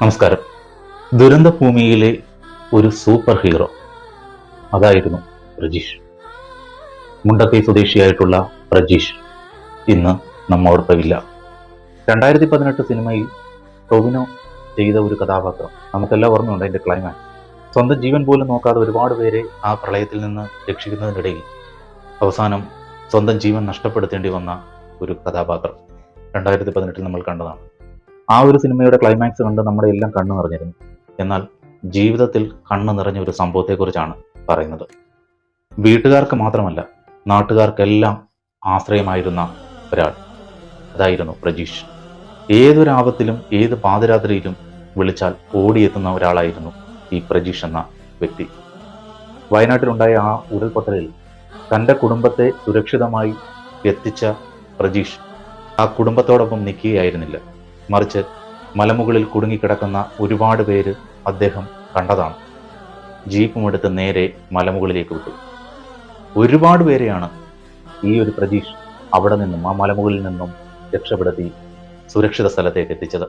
നമസ്കാരം. ദുരന്ത ഭൂമിയിലെ ഒരു സൂപ്പർ ഹീറോ അതായിരുന്നു പ്രജീഷ്. മുണ്ടക്കൈ സ്വദേശിയായിട്ടുള്ള പ്രജീഷ് ഇന്ന് നമ്മോടൊപ്പമില്ല. രണ്ടായിരത്തി പതിനെട്ട് സിനിമയിൽ ടൊവിനോ ചെയ്ത ഒരു കഥാപാത്രം നമുക്കെല്ലാം ഓർമ്മയുണ്ട് അതിന്റെ ക്ലൈമാക്സ് സ്വന്തം ജീവൻ പോലും നോക്കാതെ ഒരുപാട് പേരെ ആ പ്രളയത്തിൽ നിന്ന് രക്ഷിക്കുന്നതിനിടയിൽ അവസാനം സ്വന്തം ജീവൻ നഷ്ടപ്പെടുത്തേണ്ടി വന്ന ഒരു കഥാപാത്രം രണ്ടായിരത്തി പതിനെട്ടിൽ നമ്മൾ കണ്ടതാണ്. ആ ഒരു സിനിമയുടെ ക്ലൈമാക്സ് കണ്ട് നമ്മുടെ എല്ലാം കണ്ണു നിറഞ്ഞിരുന്നു. എന്നാൽ ജീവിതത്തിൽ കണ്ണു നിറഞ്ഞ ഒരു സംഭവത്തെക്കുറിച്ചാണ് പറയുന്നത്. വീട്ടുകാർക്ക് മാത്രമല്ല നാട്ടുകാർക്കെല്ലാം ആശ്രയമായിരുന്ന ഒരാൾ അതായിരുന്നു പ്രജീഷ്. ഏതൊരാപത്തിലും ഏത് പാതിരാത്രിയിലും വിളിച്ചാൽ ഓടിയെത്തുന്ന ഒരാളായിരുന്നു ഈ പ്രജീഷ് എന്ന വ്യക്തി. വയനാട്ടിലുണ്ടായ ആ ഉരുൾപൊട്ടലിൽ തന്റെ കുടുംബത്തെ സുരക്ഷിതമായി എത്തിച്ച പ്രജീഷ് ആ കുടുംബത്തോടൊപ്പം നിൽക്കുകയായിരുന്നില്ല. മറിച്ച് മലമുകളിൽ കുടുങ്ങിക്കിടക്കുന്ന ഒരുപാട് പേര് അദ്ദേഹം കണ്ടതാണ്. ജീപ്പും എടുത്ത് നേരെ മലമുകളിലേക്ക് വിട്ടു. ഒരുപാട് പേരെയാണ് ഈ ഒരു പ്രതീക്ഷ അവിടെ നിന്നും ആ മലമുകളിൽ നിന്നും രക്ഷപ്പെടുത്തി സുരക്ഷിത സ്ഥലത്തേക്ക് എത്തിച്ചത്.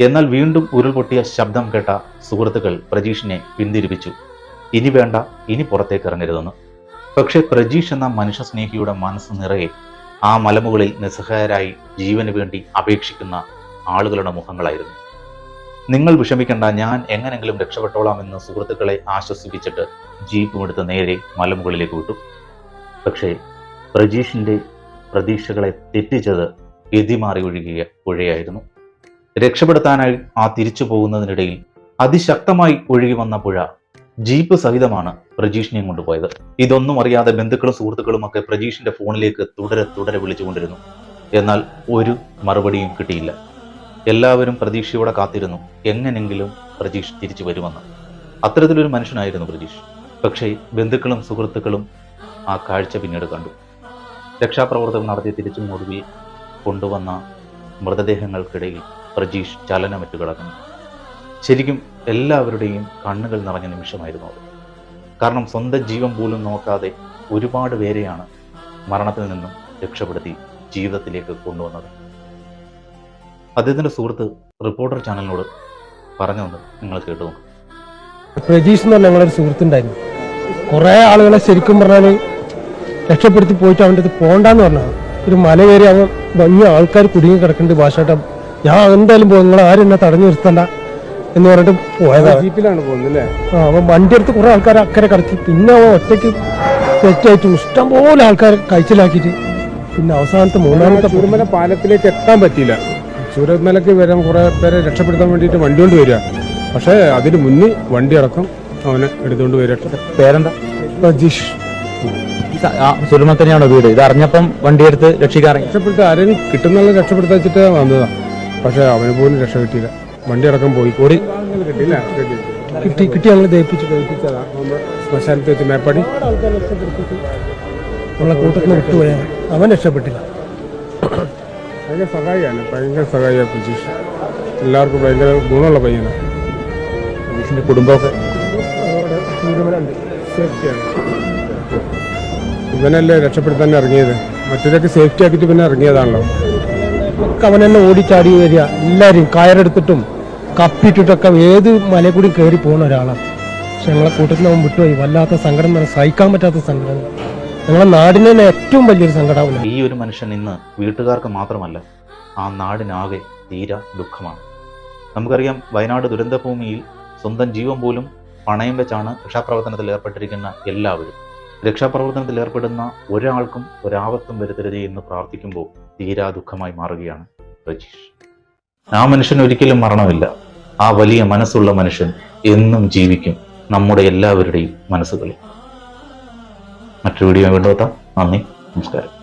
എന്നാൽ വീണ്ടും ഉരുൾപൊട്ടിയ ശബ്ദം കേട്ട സുഹൃത്തുക്കൾ പ്രജീഷിനെ പിന്തിരിപ്പിച്ചു. ഇനി വേണ്ട ഇനി പുറത്തേക്ക് ഇറങ്ങരുതെന്ന്. പക്ഷേ പ്രജീഷ് എന്ന മനുഷ്യസ്നേഹിയുടെ മനസ്സ് നിറയെ ആ മലമുകളിൽ നിസ്സഹായരായി ജീവന് വേണ്ടി അപേക്ഷിക്കുന്ന ആളുകളുടെ മുഖങ്ങളായിരുന്നു. നിങ്ങൾ വിഷമിക്കേണ്ട ഞാൻ എങ്ങനെങ്കിലും രക്ഷപ്പെട്ടോളാമെന്ന് സുഹൃത്തുക്കളെ ആശ്വസിപ്പിച്ചിട്ട് ജീപ്പും എടുത്ത് നേരെ മലമുകളിലേക്ക് വിട്ടു. പക്ഷേ പ്രജീഷിന്റെ പ്രതീക്ഷകളെ തെറ്റിച്ചത് ഗതിമാറി ഒഴുകിയ പുഴയായിരുന്നു. രക്ഷപ്പെടുത്താനായി ആ തിരിച്ചു പോകുന്നതിനിടയിൽ അതിശക്തമായി ഒഴുകി വന്ന പുഴ ജീപ്പ് സഹിതമാണ് പ്രജീഷിനെയും കൊണ്ടുപോയത്. ഇതൊന്നും അറിയാതെ ബന്ധുക്കളും സുഹൃത്തുക്കളും ഒക്കെ പ്രജീഷിന്റെ ഫോണിലേക്ക് തുടരെ തുടരെ വിളിച്ചുകൊണ്ടിരുന്നു. എന്നാൽ ഒരു മറുപടിയും കിട്ടിയില്ല. എല്ലാവരും പ്രതീക്ഷയോടെ കാത്തിരുന്നു എങ്ങനെങ്കിലും പ്രജീഷ് തിരിച്ചു വരുമെന്ന്. അത്തരത്തിലൊരു മനുഷ്യനായിരുന്നു പ്രജീഷ് പക്ഷേ ബന്ധുക്കളും സുഹൃത്തുക്കളും ആ കാഴ്ച പിന്നീട് കണ്ടു. രക്ഷാപ്രവർത്തനം നടത്തി തിരിച്ചു ഒടുവിൽ കൊണ്ടുവന്ന മൃതദേഹങ്ങൾക്കിടയിൽ പ്രജീഷ് ചലനമറ്റു കിടക്കുന്നു. ശരിക്കും എല്ലാവരുടെയും കണ്ണുകൾ നിറഞ്ഞ നിമിഷമായിരുന്നു അത്. കാരണം സ്വന്തം ജീവൻ പോലും നോക്കാതെ ഒരുപാട് പേരെയാണ് മരണത്തിൽ നിന്നും രക്ഷപ്പെടുത്തി ജീവിതത്തിലേക്ക് കൊണ്ടുവന്നത്. അദ്ദേഹത്തിന്റെ സുഹൃത്ത് റിപ്പോർട്ടർ ചാനലിനോട് പറഞ്ഞുകൊണ്ട് നിങ്ങൾ കേട്ടു രജീഷ് പ്രജീഷ് എന്ന് പറഞ്ഞ ഞങ്ങളൊരു സുഹൃത്തുണ്ടായിരുന്നു. കുറേ ആളുകളെ ശരിക്കും പറഞ്ഞാൽ രക്ഷപ്പെടുത്തി പോയിട്ട് അവന്റെ അടുത്ത് പോണ്ടെന്ന് പറഞ്ഞാൽ ഒരു മല കയറി അവൻ വലിയ ആൾക്കാർ കുടുങ്ങി കിടക്കുന്നുണ്ട് ഭാഷാട്ടം. ഞാൻ എന്തായാലും പോകും നിങ്ങൾ ആരും എന്നെ തടഞ്ഞു നിർത്തണ്ട എന്ന് പറഞ്ഞിട്ട് പോയതാണ് ജീപ്പിലാണ് പോകുന്നത് ആ അവൻ വണ്ടി എടുത്ത് കുറേ ആൾക്കാർ അക്കരെ കടത്തി. പിന്നെ അവൻ ഒറ്റയ്ക്ക് തെറ്റായിട്ട് ഇഷ്ടംപോലെ ആൾക്കാരെ കഴിച്ചിലാക്കിയിട്ട് പിന്നെ അവസാനത്തെ മൂന്നാമത്തെ പാലത്തിലേക്ക് എത്താൻ പറ്റിയില്ല. ചൂരമലക്ക് വരാൻ കുറേ പേരെ രക്ഷപ്പെടുത്താൻ വേണ്ടിയിട്ട് വണ്ടി കൊണ്ട് വരിക. പക്ഷേ അതിന് മുന്നിൽ വണ്ടി അടക്കം അവനെ എടുത്തുകൊണ്ട് വരിക. പേരെന്താ? പ്രജീഷ് സുലമ തന്നെയാണോ വീട്? ഇത് അറിഞ്ഞപ്പം വണ്ടിയെടുത്ത് രക്ഷിക്കാൻ രക്ഷപ്പെടുത്ത ആരെയും കിട്ടുന്നുള്ള രക്ഷപ്പെടുത്താൻ വെച്ചിട്ട് വന്നതാ. പക്ഷേ അവന് പോലും രക്ഷ കിട്ടിയില്ല. വണ്ടി അടക്കം പോയി. കൂടി കിട്ടിയില്ല കിട്ടി കിട്ടി അങ്ങനെ ഞങ്ങൾ ദയിപ്പിച്ചു ശ്മശാനത്ത് വെച്ച് മേപ്പാടി. നമ്മളെ കൂട്ടത്തിൽ വിട്ടുപോയാൽ വിട്ടുപോയ അവൻ രക്ഷപ്പെട്ടില്ല. ഭയങ്കര സഹായിയാണ് ഭയങ്കര സഹായിയാണ് പ്രജീഷ് എല്ലാവർക്കും ഭയങ്കര ഗുണമുള്ള പയ്യനാണ് പ്രജീഷിന്റെ കുടുംബമൊക്കെ സേഫ്റ്റിയാണ്. ഇവനല്ലേ രക്ഷപ്പെടുത്താൻ ഇറങ്ങിയത്. മറ്റേതൊക്കെ സേഫ്റ്റി ആക്കിയിട്ട് പിന്നെ ഇറങ്ങിയതാണല്ലോ. ഒക്കെ അവൻ തന്നെ ഓടിച്ചാടി വരിക. എല്ലാവരും കയറെടുത്തിട്ടും കപ്പിട്ടിട്ടൊക്കെ ഏത് മല കൂടി കയറി പോകുന്ന ഒരാളാണ് പക്ഷെ ഞങ്ങളെ കൂട്ടത്തിൽ അവൻ വിട്ടുപോയി. വല്ലാത്ത സങ്കടം സഹിക്കാൻ പറ്റാത്ത സങ്കടം. ഞങ്ങളെ നാടിന് തന്നെ ഏറ്റവും വലിയൊരു സങ്കടമാണ് ഈ ഒരു മനുഷ്യൻ ഇന്ന് വീട്ടുകാർക്ക് മാത്രമല്ല ആ നാടിനാകെ തീര ദുഃഖമാണ്. നമുക്കറിയാം വയനാട് ദുരന്തഭൂമിയിൽ സ്വന്തം ജീവൻ പോലും പണയം വെച്ചാണ് രക്ഷാപ്രവർത്തനത്തിൽ ഏർപ്പെട്ടിരിക്കുന്ന എല്ലാവരും. രക്ഷാപ്രവർത്തനത്തിൽ ഏർപ്പെടുന്ന ഒരാൾക്കും ഒരാപത്തും വരുത്തരുതേ എന്ന് പ്രാർത്ഥിക്കുമ്പോൾ തീരാ ദുഃഖമായി മാറുകയാണ് രജീഷ്. ആ മനുഷ്യൻ ഒരിക്കലും മരണമില്ല. ആ വലിയ മനസ്സുള്ള മനുഷ്യൻ എന്നും ജീവിക്കും നമ്മുടെ എല്ലാവരുടെയും മനസ്സുകളിൽ. മറ്റൊരു വീഡിയോ വീണ്ടും എത്താം. നന്ദി. നമസ്കാരം.